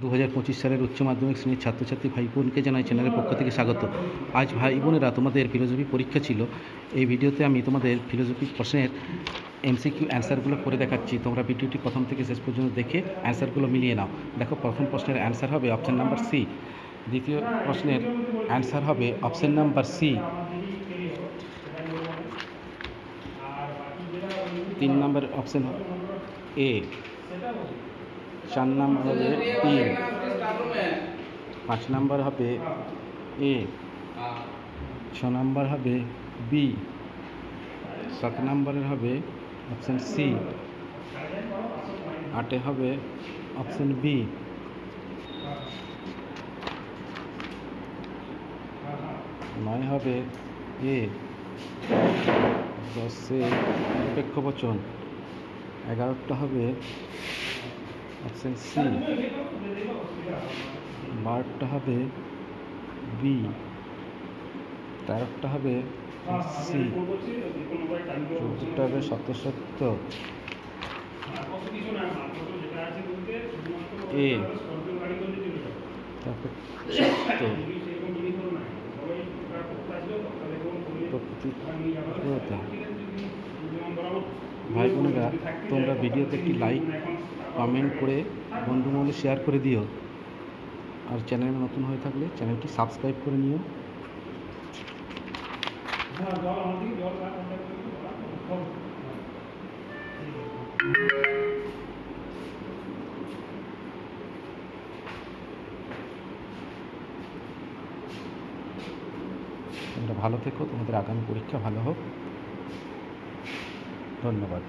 দু হাজার পঁচিশ সালের উচ্চ মাধ্যমিক শ্রেণির ছাত্রছাত্রী ভাই বোনকে জানাই চ্যানেলের পক্ষ থেকে স্বাগত। আজ ভাই বোনেরা তোমাদের ফিলোসফি পরীক্ষা ছিল। এই ভিডিওতে আমি তোমাদের ফিলোসফি প্রশ্নের এমসিকিউ অ্যান্সারগুলো করে দেখাচ্ছি। তোমরা ভিডিওটি প্রথম থেকে শেষ পর্যন্ত দেখে অ্যান্সারগুলো মিলিয়ে নাও। দেখো, প্রথম প্রশ্নের অ্যান্সার হবে অপশান নাম্বার সি। দ্বিতীয় প্রশ্নের অ্যান্সার হবে অপশান নাম্বার সি। তিন নম্বর অপশান এ। চার নাম্বার হবে তিন পাঁচ নাম্বার হবে এ। ছ নাম্বার হবে বি। সাত নাম্বারের হবে অপশান সি। আটে হবে অপশান বি। নয় হবে এ। দশে নিরপেক্ষ বচন। এগারোটা হবে অপশান সি। বারোটা হবে বি। তেরোটা হবে সি। চোদ্দোটা হবে সত্যসত্য এ। তারপর সত্য। প্রকৃতিতা ভাই বোনেরা, তোমরা ভিডিওতে একটি লাইক কমেন্ট করে বন্ধু মহলে শেয়ার করে দিও। আর চ্যানেলে নতুন হয়ে থাকলে চ্যানেলটি সাবস্ক্রাইব করে নিও। ভালো থেকো, তোমাদের আগামী পরীক্ষা ভালো হোক। ধন্যবাদ।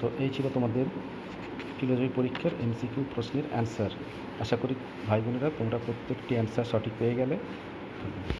তো এই ছিল তোমাদের ফিলোজফি পরীক্ষার এমসিকিউ প্রশ্নের অ্যান্সার আশা করি ভাই বোনেরা তোমরা প্রত্যেকটি অ্যান্সার সঠিক পেয়ে গেলে।